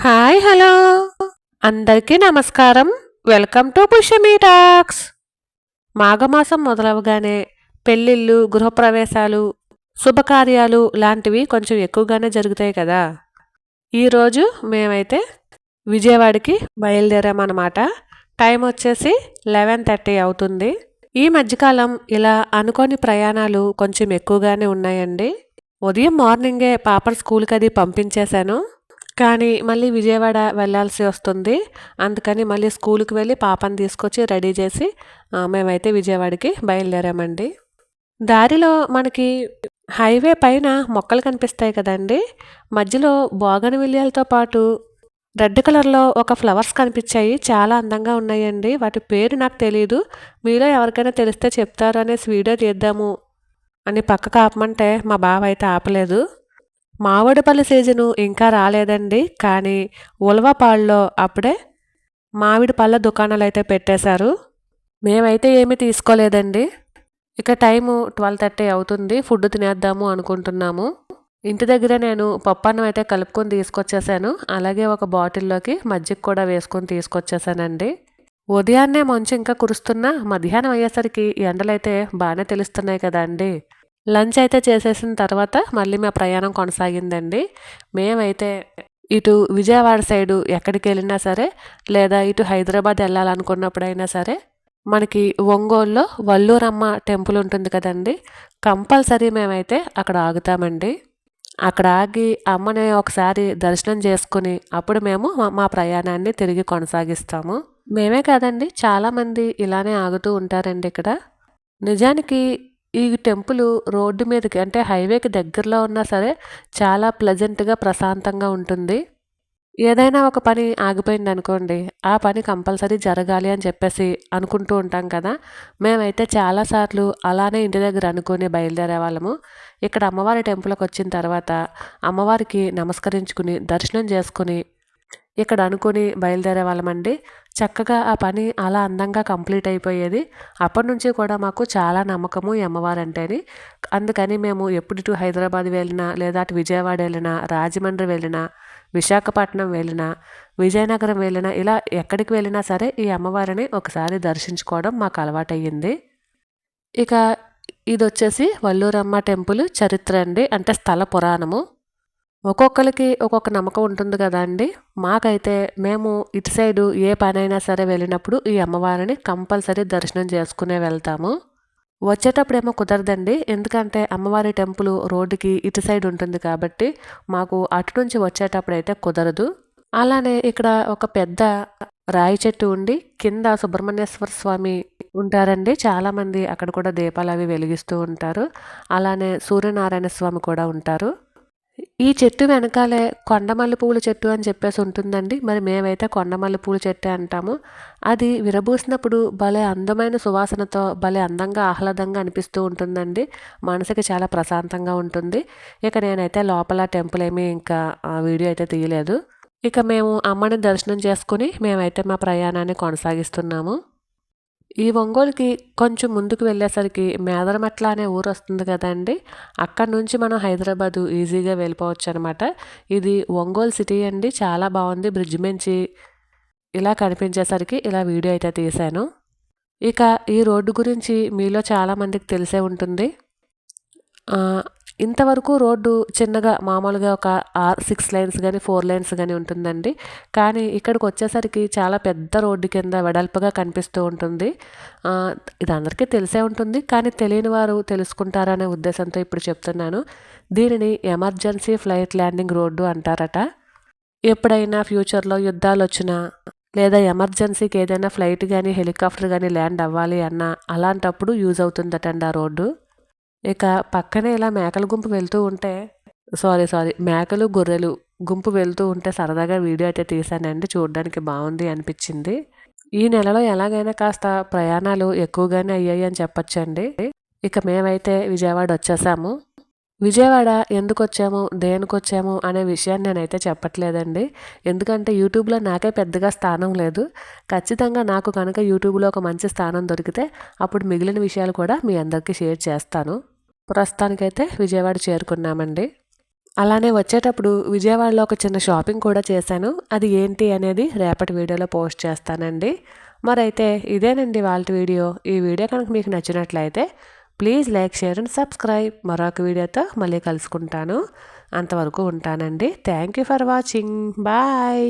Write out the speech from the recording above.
Hi hello. అందరికీ నమస్కారం. Welcome to Pushyami talks. మాఘమాసం మొదలవగానే పెళ్ళిళ్ళు గృహప్రవేశాలు శుభకార్యాలు లాంటివి కొంచెం ఎక్కువగానే జరుగుతాయి కదా. ఈరోజు మేమైతే విజయవాడకి బయలుదేరామన్నమాట. టైం వచ్చేసి లెవెన్ థర్టీ అవుతుంది. ఈ మధ్యకాలం ఇలా అనుకోని ప్రయాణాలు కొంచెం ఎక్కువగానే ఉన్నాయండి. ఉదయం మార్నింగే పాప స్కూల్కి అది పంపించేశాను. కానీ మళ్ళీ విజయవాడ వెళ్ళాల్సి వస్తుంది. అందుకని మళ్ళీ స్కూల్కి వెళ్ళి పాపని తీసుకొచ్చి రెడీ చేసి మేమైతే విజయవాడకి బయలుదేరామండి. దారిలో మనకి హైవే పైన మొక్కలు కనిపిస్తాయి కదండి. మధ్యలో బోగనవిలియాలతో పాటు రెడ్ కలర్లో ఒక ఫ్లవర్స్ కనిపించాయి. చాలా అందంగా ఉన్నాయండి. వాటి పేరు నాకు తెలియదు మీలో ఎవరికైనా తెలిస్తే చెప్తారు అనేసి వీడియో తీద్దాము అని పక్కకు ఆపమంటే మా బావ అయితే ఆపలేదు. మామిడిపల్లి సీజను ఇంకా రాలేదండి. కానీ ఉలవపాళ్ళలో అప్పుడే మామిడి పళ్ళ దుకాణాలు అయితే పెట్టేశారు. మేమైతే ఏమీ తీసుకోలేదండి. ఇక టైము ట్వెల్వ్ థర్టీ అవుతుంది. ఫుడ్ తినేద్దాము అనుకుంటున్నాము. ఇంటి దగ్గర నేను పప్పన్నం అయితే కలుపుకొని తీసుకొచ్చేసాను. అలాగే ఒక బాటిల్లోకి మజ్జిగ కూడా వేసుకొని తీసుకొచ్చేసానండి. ఉదయాన్నే మంచు ఇంకా కురుస్తున్నా మధ్యాహ్నం అయ్యేసరికి ఎండలైతే బాగానే తెలుస్తున్నాయి కదా అండి లంచ్ అయితే చేసేసిన తర్వాత మళ్ళీ మా ప్రయాణం కొనసాగిందండి. మేమైతే ఇటు విజయవాడ సైడు ఎక్కడికి వెళ్ళినా సరే లేదా ఇటు హైదరాబాద్ వెళ్ళాలనుకున్నప్పుడైనా సరే మనకి ఒంగోలులో వల్లూరమ్మ టెంపుల్ ఉంటుంది కదండి కంపల్సరీ మేమైతే అక్కడ ఆగుతామండి. అక్కడ ఆగి అమ్మని ఒకసారి దర్శనం చేసుకుని అప్పుడు మేము మా- మా ప్రయాణాన్ని తిరిగి కొనసాగిస్తాము. మేమే కాదండి చాలామంది ఇలానే ఆగుతూ ఉంటారండి ఇక్కడ. నిజానికి ఈ టెంపుల్ రోడ్డు మీదకి అంటే హైవేకి దగ్గరలో ఉన్నా సరే చాలా ప్లెజెంట్గా ప్రశాంతంగా ఉంటుంది. ఏదైనా ఒక పని ఆగిపోయింది అనుకోండి ఆ పని కంపల్సరీ జరగాలి అని చెప్పేసి అనుకుంటూ ఉంటాం కదా. మేమైతే చాలాసార్లు అలానే ఇంటి దగ్గర అనుకుని బయలుదేరే వాళ్ళము. ఇక్కడ అమ్మవారి టెంపుల్కి వచ్చిన తర్వాత అమ్మవారికి నమస్కరించుకుని దర్శనం చేసుకుని ఇక్కడ అనుకొని బయలుదేరే వాళ్ళమండి. చక్కగా ఆ పని అలా అందంగా కంప్లీట్ అయిపోయేది. అప్పటి నుంచి కూడా మాకు చాలా నమ్మకము ఈ అమ్మవారు అంటేని అందుకని మేము ఎప్పుడు ఇటు హైదరాబాద్ వెళ్ళినా లేదా అటు విజయవాడ వెళ్ళినా రాజమండ్రి వెళ్ళినా విశాఖపట్నం వెళ్ళినా విజయనగరం వెళ్ళినా ఇలా ఎక్కడికి వెళ్ళినా సరే ఈ అమ్మవారిని ఒకసారి దర్శించుకోవడం మాకు అలవాటయ్యింది. ఇక ఇది వచ్చేసి వల్లూరమ్మ టెంపుల్ చరిత్ర అండి. అంటే స్థల పురాణము. ఒక్కొక్కరికి ఒక్కొక్క నమ్మకం ఉంటుంది కదా అండి. మాకైతే మేము ఇటు సైడు ఏ పనైనా సరే వెళ్ళినప్పుడు ఈ అమ్మవారిని కంపల్సరీ దర్శనం చేసుకునే వెళ్తాము. వచ్చేటప్పుడేమో కుదరదండి. ఎందుకంటే అమ్మవారి టెంపుల్ రోడ్డుకి ఇటు సైడ్ ఉంటుంది కాబట్టి మాకు అటు నుంచి వచ్చేటప్పుడు అయితే కుదరదు. అలానే ఇక్కడ ఒక పెద్ద రాయి చెట్టు ఉండి కింద సుబ్రహ్మణ్యేశ్వర స్వామి ఉంటారండి. చాలామంది అక్కడ కూడా దీపాలు అవి వెలిగిస్తూ ఉంటారు. అలానే సూర్యనారాయణ స్వామి కూడా ఉంటారు. ఈ చెట్టు వెనకాలే కొండమల్లి పూల చెట్టు అని చెప్పేసి ఉంటుందండి. మరి మేమైతే కొండమల్లి పూల చెట్టు అంటాము. అది విరబూసినప్పుడు భలే అందమైన సువాసనతో భలే అందంగా ఆహ్లాదంగా అనిపిస్తూ ఉంటుందండి. మనసుకి చాలా ప్రశాంతంగా ఉంటుంది. ఇక నేనైతే లోపల టెంపుల్ ఏమీ ఇంకా ఆ వీడియో అయితే తీయలేదు. ఇక మేము అమ్మని దర్శనం చేసుకుని మేమైతే మా ప్రయాణాన్ని కొనసాగిస్తున్నాము. ఈ ఒంగోలుకి కొంచెం ముందుకు వెళ్ళేసరికి మేదరమెట్ల అనే ఊరు వస్తుంది కదండి. అక్కడ నుంచి మనం హైదరాబాదు ఈజీగా వెళ్ళిపోవచ్చు అనమాట ఇది ఒంగోలు సిటీ అండి. చాలా బాగుంది. బ్రిడ్జ్ మించి ఇలా కనిపించేసరికి ఇలా వీడియో అయితే తీశాను. ఇక ఈ రోడ్డు గురించి మీలో చాలామందికి తెలిసే ఉంటుంది. ఇంతవరకు రోడ్డు చిన్నగా మామూలుగా ఒక ఆర్ సిక్స్ లైన్స్ కానీ ఫోర్ లైన్స్ కానీ ఉంటుందండి. కానీ ఇక్కడికి వచ్చేసరికి చాలా పెద్ద రోడ్డు కింద వెడల్పుగా కనిపిస్తూ ఉంటుంది. ఇది అందరికీ తెలిసే ఉంటుంది. కానీ తెలియని వారు తెలుసుకుంటారనే ఉద్దేశంతో ఇప్పుడు చెప్తున్నాను. దీనిని ఎమర్జెన్సీ ఫ్లైట్ ల్యాండింగ్ రోడ్డు అంటారట. ఎప్పుడైనా ఫ్యూచర్లో యుద్ధాలు వచ్చినా లేదా ఎమర్జెన్సీకి ఏదైనా ఫ్లైట్ కానీ హెలికాప్టర్ కానీ ల్యాండ్ అవ్వాలి అన్నా అలాంటప్పుడు యూజ్ అవుతుందటండి ఆ రోడ్డు. ఇక పక్కనే ఇలా మేకల గుంపు వెళ్తూ ఉంటే సారీ సారీ మేకలు గొర్రెలు గుంపు వెళ్తూ ఉంటే సరదాగా వీడియో అయితే తీసానండి చూడడానికి బాగుంది అనిపించింది. ఈ నెలలో ఎలాగైనా కాస్త ప్రయాణాలు ఎక్కువగానే అయ్యాయి అని చెప్పొచ్చండి. ఇక మేమైతే విజయవాడ వచ్చేసాము. విజయవాడ ఎందుకు వచ్చాము దేనికి వచ్చాము అనే విషయాన్ని నేనైతే చెప్పట్లేదండి. ఎందుకంటే యూట్యూబ్లో నాకే పెద్దగా స్థానం లేదు. ఖచ్చితంగా నాకు కనుక యూట్యూబ్లో ఒక మంచి స్థానం దొరికితే అప్పుడు మిగిలిన విషయాలు కూడా మీ అందరికీ షేర్ చేస్తాను. ప్రస్తుతానికైతే విజయవాడ చేరుకున్నామండి. అలానే వచ్చేటప్పుడు విజయవాడలో ఒక చిన్న షాపింగ్ కూడా చేశాను. అది ఏంటి అనేది రేపటి వీడియోలో పోస్ట్ చేస్తానండి. మరైతే ఇదేనండి వాళ్ళ వీడియో. ఈ వీడియో కనుక మీకు నచ్చినట్లయితే please like share and subscribe. మరొక వీడియోతో మళ్ళీ కలుసుకుంటాను. అంతవరకు ఉంటానండి. Thank you for watching. Bye.